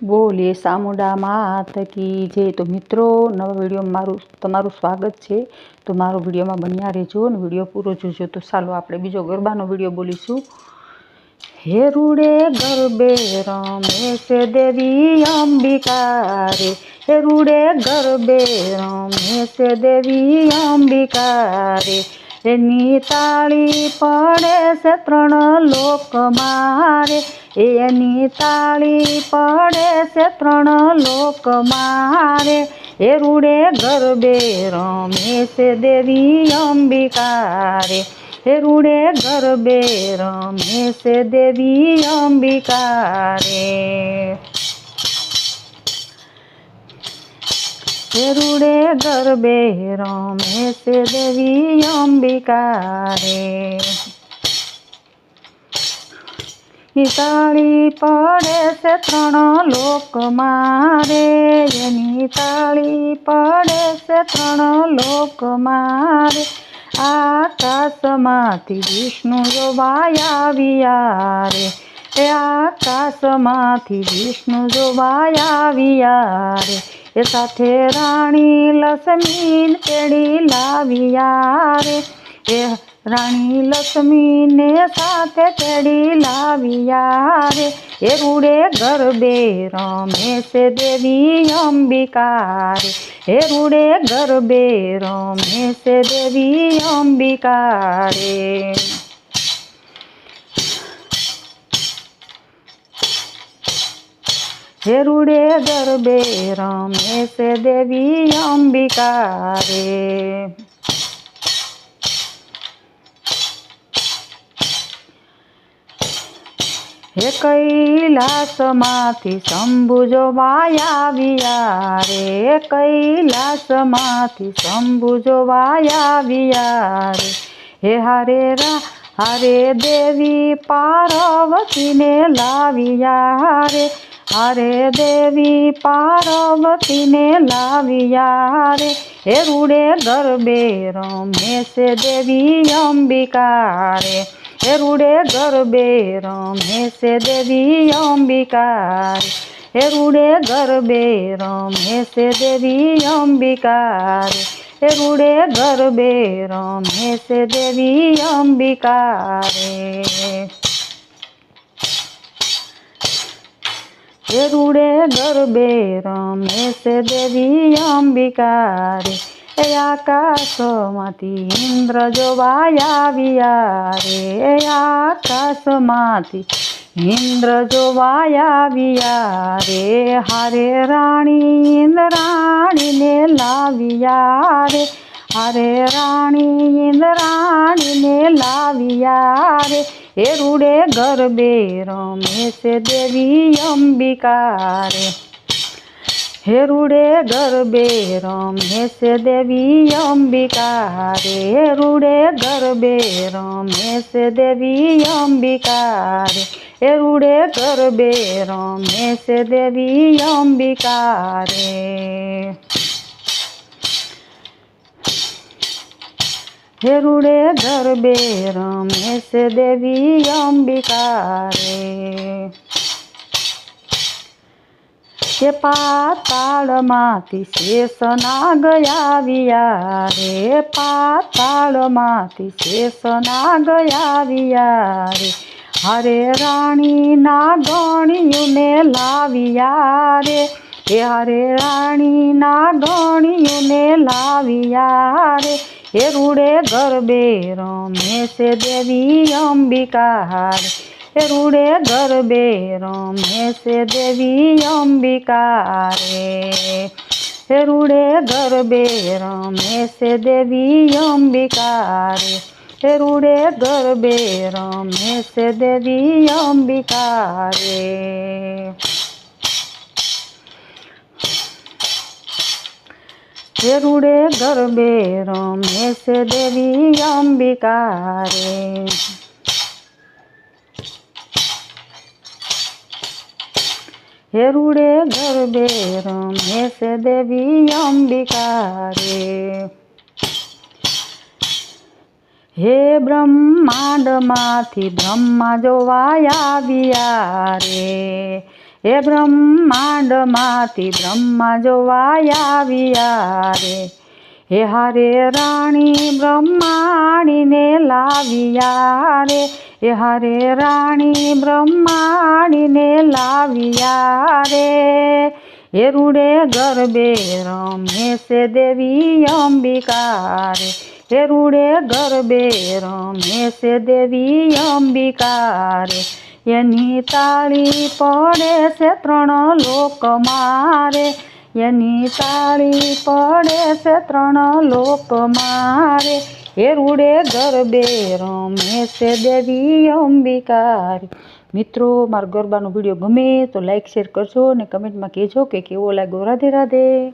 બોલીએ સામુડા માત કી જે. તો મિત્રો, નવા વિડીયોમાં મારું, તમારું સ્વાગત છે. તો મારો વિડીયોમાં બન્યા રહેજો અને વીડિયો પૂરો જોજો. તો ચાલો આપણે બીજો ગરબાનો વીડિયો બોલીશું. હે રૂડે ગરબે રમે છે દેવી અંબિકા રે હે રૂડે ગરબે રમે છે દેવી અંબિકા રે એની તાળી પડે છે ત્રણ લોક મારે. એની તાળી પડે છે ત્રણ લોક મારે. એ રૂડે ગરબે રમે છે દેવી અંબિકારે. હે રૂડે ગરબે રમે છે દેવી અંબિકા રે હે રૂડે ગરબે રમે છે દેવી અંબિકા રે તાળી પડે છે ત્રણ લોક મારે. એની તાળી પડે છે ત્રણ લોક મારે. આકાશમાંથી વિષ્ણુ જોવાયા રે એ આકાશમાંથી વિષ્ણુ જોવાય આવ્યા રે એ સાથે રાણી લક્ષ્મીન તેડી લાવ્યા રે એ રાણી લક્ષ્મીને સાથે તેડી લાવ્યા રે એ રૂડે ગરબે રમે છે દેવી અંબિકા રે હે રૂડે ગરબે રમે છે દેવી અંબિકા રે હે રૂડે ગરબે રમે છે દેવી અંબિકા રે હે કૈલાસમાંથી શંભુજો આવ્યા રે કૈલાસમાંથી શંભુજો આવ્યા રે. હે હારે રા, હારે દેવી, પાર્વતીને લાવ્યા રે. હરે દેવી પાર્વતીને લાવ્યા રે હે રૂડે ગરબે રમે છે દેવી અંબિકા રે હે રૂડે ગરબે રમે છે દેવી અંબિકા હે રૂડે ગરબે રમે છે દેવી અંબિકા હે રૂડે ગરબે રમે છે દેવી અંબિકા રે રૂડે ગરબે રમે છે દેવી અંબિકા રે એ આકાશમાંથી ઇન્દ્ર જોવાય આવ્યા રે એ આકાશમાંથી ઇન્દ્ર જોવાય આવ્યા રે હારે રાણી ઇન્દ્રાણીને લાવ્યા રે હારે રાણી ઇન્દ્રાણીને લાવ્યા રે એ રૂડે ગરબે રમે છે દેવી અંબિકા રે હે રૂડે ગરબે રમે છે દેવી અંબિકા રે હે રૂડે ગરબે રમે છે દેવી અંબિકા રે રૂડે ગરબે રમે દેવી અંબિકા હે રૂડે ગરબે રમે છે દેવી અંબિકા રે કે પાતાળમાંથી શેષ નાગ આવ્યા રે પાતાળમાંથી શેષ નાગ આવ્યા રે હરે રાણી નાગણીઓને લાવ્યા રે હે હરે રાણી નાગણીઓને લાવ્યા રે હે રૂડે ગરબે રમે છે દેવી અંબિકા હાર હે રૂડે ગરબે રમે છે દેવી અંબિકા રે હે રૂડે ગરબે રમે છે દેવી અંબિકા રે હે રૂડે ગરબે રમે દેવી અંબિકા રે રૂડે ગરબે રમેશ દેવી અંબિકા રે હે રૂડે ગરબે રમેશ દેવી અંબિકા રે હે બ્રહ્માંડમાંથી બ્રહ્મા જોવા આવ્યા રે. હે બ્રહ્માંડમાંથી બ્રહ્મા જોવાય આવ્યા રે હે હારે રાણી બ્રહ્માણીને લાવ્યા રે હે હારે રાણી બ્રહ્માણીને લાવ્યા રે હે રૂડે ગરબે રમે છે દેવી અંબિકા રે હે રૂડે ગરબે રમે છે દેવી અંબિકા રે એની તાળી પડે છે ત્રણ લોક મારે. એની તાળી પડે છે ત્રણ લોક મારે. એ રૂડે ગરબે રમે છે દેવી અંબિકારી. મિત્રો, મારો ગરબાનો વીડિયો ગમે તો લાઇક શેર કરજો અને કમેન્ટમાં કહેજો કે કેવો લાગ્યો? રાધે રાધે.